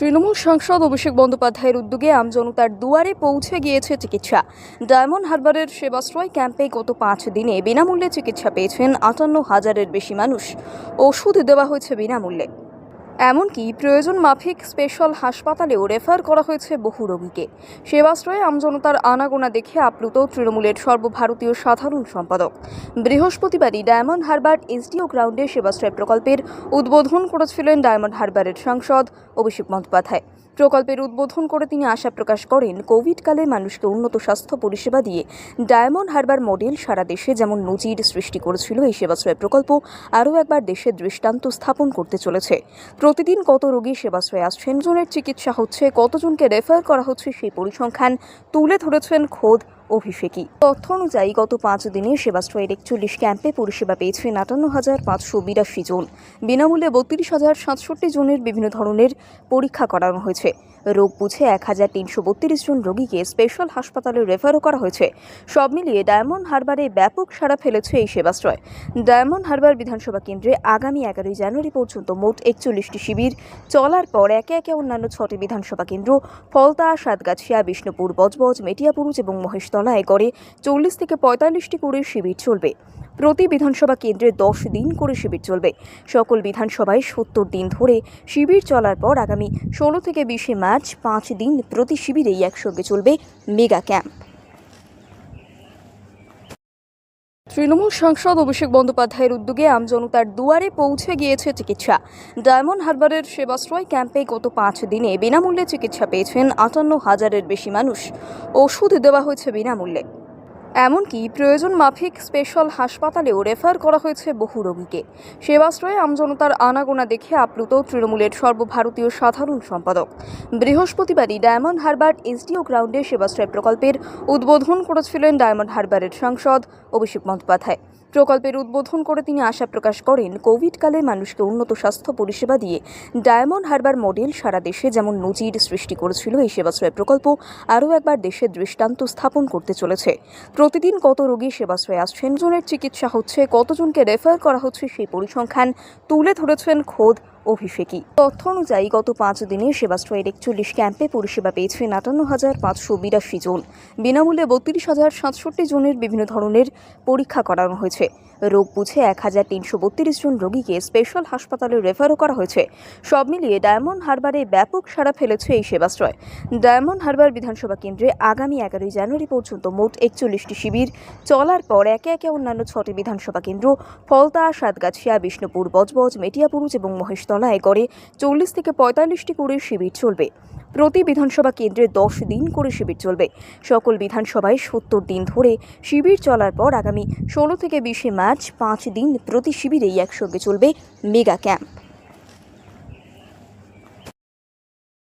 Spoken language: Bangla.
তৃণমূল সাংসদ অভিষেক বন্দ্যোপাধ্যায়ের উদ্যোগে আমজনতার দুয়ারে পৌঁছে গিয়েছে চিকিৎসা। ডায়মন্ড হারবারের সেবাশ্রয় ক্যাম্পে গত পাঁচ দিনে বিনামূল্যে চিকিৎসা পেয়েছেন আটান্ন হাজারের বেশি মানুষ। ওষুধ দেওয়া হয়েছে বিনামূল্যে। এমনকি প্রয়োজন মাফিক স্পেশাল হাসপাতালেও রেফার করা হয়েছে বহু রোগীকে। সেবাশ্রয়ে আমজনতার আনাগোনা দেখে আপ্লুত তৃণমূলের সর্বভারতীয় সাধারণ সম্পাদক। বৃহস্পতিবারই ডায়মন্ড হারবার এসডিও গ্রাউন্ডে সেবাশ্রয় প্রকল্পের উদ্বোধন করেছিলেন ডায়মন্ড হারবারের সাংসদ অভিষেক বন্দ্যোপাধ্যায়। প্রকল্পের উদ্বোধন করে তিনি আশা প্রকাশ করেন, কোভিডকালে মানুষকে উন্নত স্বাস্থ্য পরিষেবা দিয়ে ডায়মন্ড হারবার মডেল সারা দেশে যেমন নজির সৃষ্টি করেছিল এই সেবাশ্রয় প্রকল্প, আরও একবার দেশের দৃষ্টান্ত স্থাপন করতে চলেছে। প্রতিদিন কত রোগী সেবাশ্রয়ে আসছেন, জনের চিকিৎসা হচ্ছে, কতজনকে রেফার করা হচ্ছে সেই পরিসংখ্যান তুলে ধরেছেন খোদ অভিষেকী তথ্য অনুযায়ী, গত পাঁচ দিনে সেবাশ্রয়ের একচল্লিশ ক্যাম্পে পরিষেবা পেয়েছেন আটান্ন হাজার পাঁচশো বিরাশি জন। বিনামূল্যে বত্রিশ হাজার সাতষট্টি জনের বিভিন্ন ধরনের পরীক্ষা করানো হয়েছে। রোগ বুঝে এক হাজার তিনশো বত্রিশ জন রোগীকে স্পেশাল হাসপাতালে রেফারও করা হয়েছে। সব মিলিয়ে ডায়মন্ড হারবারে ব্যাপক সাড়া ফেলেছে এই সেবাশ্রয়। ডায়মন্ড হারবার বিধানসভা কেন্দ্রে আগামী এগারোই জানুয়ারি পর্যন্ত মোট একচল্লিশটি শিবির, চলার পর একে একে অন্যান্য ছটি বিধানসভা কেন্দ্র ফলতা, সাতগাছিয়া, বিষ্ণুপুর, বজবজ, মেটিয়াপুরুজ এবং মহেশতলায় গড়ে চল্লিশ থেকে পঁয়তাল্লিশটি করে শিবির চলবে। প্রতি বিধানসভা কেন্দ্রে দশ দিন করে শিবির চলবে। সকল বিধানসভায় সত্তর দিন ধরে শিবির চলার পর আগামী ষোলো থেকে বিশে মার্চ পাঁচ দিন প্রতি শিবিরেই একসঙ্গে চলবে মেগা ক্যাম্প। তৃণমূল সাংসদ অভিষেক বন্দ্যোপাধ্যায়ের উদ্যোগে আমজনতার দুয়ারে পৌঁছে গিয়েছে চিকিৎসা। ডায়মন্ড হারবারের সেবাশ্রয় ক্যাম্পে গত পাঁচ দিনে বিনামূল্যে চিকিৎসা পেয়েছেন আটান্ন হাজারের বেশি মানুষ। ওষুধ দেওয়া হয়েছে বিনামূল্যে। এমনকি প্রয়োজন মাফিক স্পেশাল হাসপাতালেও রেফার করা হয়েছে বহু রোগীকে। সেবাশ্রয়ে আমজনতার আনাগোনা দেখে আপ্লুত তৃণমূলের সর্বভারতীয় সাধারণ সম্পাদক। বৃহস্পতিবারই ডায়মন্ড হারবার এসডিও গ্রাউন্ডে সেবাশ্রয় প্রকল্পের উদ্বোধন করেছিলেন ডায়মন্ড হারবারের সাংসদ অভিষেক বন্দ্যোপাধ্যায়। প্রকল্পের উদ্বোধন করে তিনি আশা প্রকাশ করেন কোভিডকালে মানুষকে উন্নত স্বাস্থ্য পরিষেবা দিয়ে ডায়মন্ড হারবার মডেল সারা দেশে যেমন নজির সৃষ্টি করেছিল এই সেবাশ্রয় প্রকল্প, আরও একবার দেশে দৃষ্টান্ত স্থাপন করতে চলেছে। প্রতিদিন কত রোগী সেবাশ্রয়ে আসছেন, জনের চিকিৎসা হচ্ছে, কতজনকে রেফার করা হচ্ছে সেই পরিসংখ্যান তুলে ধরেছেন খোদ অভিষেকী তথ্য অনুযায়ী, গত পাঁচ দিনে সেবাশ্রয়ের একচল্লিশ ক্যাম্পে পরিষেবা পেয়েছেন আটান্ন হাজার পাঁচশো বিরাশি জন। বিনামূল্যে বত্রিশ হাজার সাতষট্টি জনের বিভিন্ন ধরনের পরীক্ষা করানো হয়েছে। রোগ বুঝে এক হাজার তিনশো বত্রিশ জন রোগীকে স্পেশাল হাসপাতালে রেফারও করা হয়েছে। সব মিলিয়ে ডায়মন্ড হারবারে ব্যাপক সাড়া ফেলেছে এই সেবাশ্রয়। ডায়মন্ড হারবার বিধানসভা কেন্দ্রে আগামী এগারোই জানুয়ারি পর্যন্ত মোট একচল্লিশটি শিবির, চলার পর একে একে অন্যান্য ছটি বিধানসভা কেন্দ্র ফলতা, সাতগাছিয়া, বিষ্ণুপুর, বজবজ মেটিয়াপুরুষ এবং মহেশতলায় গড়ে চল্লিশ থেকে পঁয়তাল্লিশটি করে শিবির চলবে। প্রতি বিধানসভা কেন্দ্রে দশ দিন করে শিবির চলবে। সকল বিধানসভায় সত্তর দিন ধরে শিবির চলার পর আগামী ষোলো থেকে বিশে মার্চ পাঁচ দিন প্রতি শিবিরেই একসঙ্গে চলবে মেগা ক্যাম্প।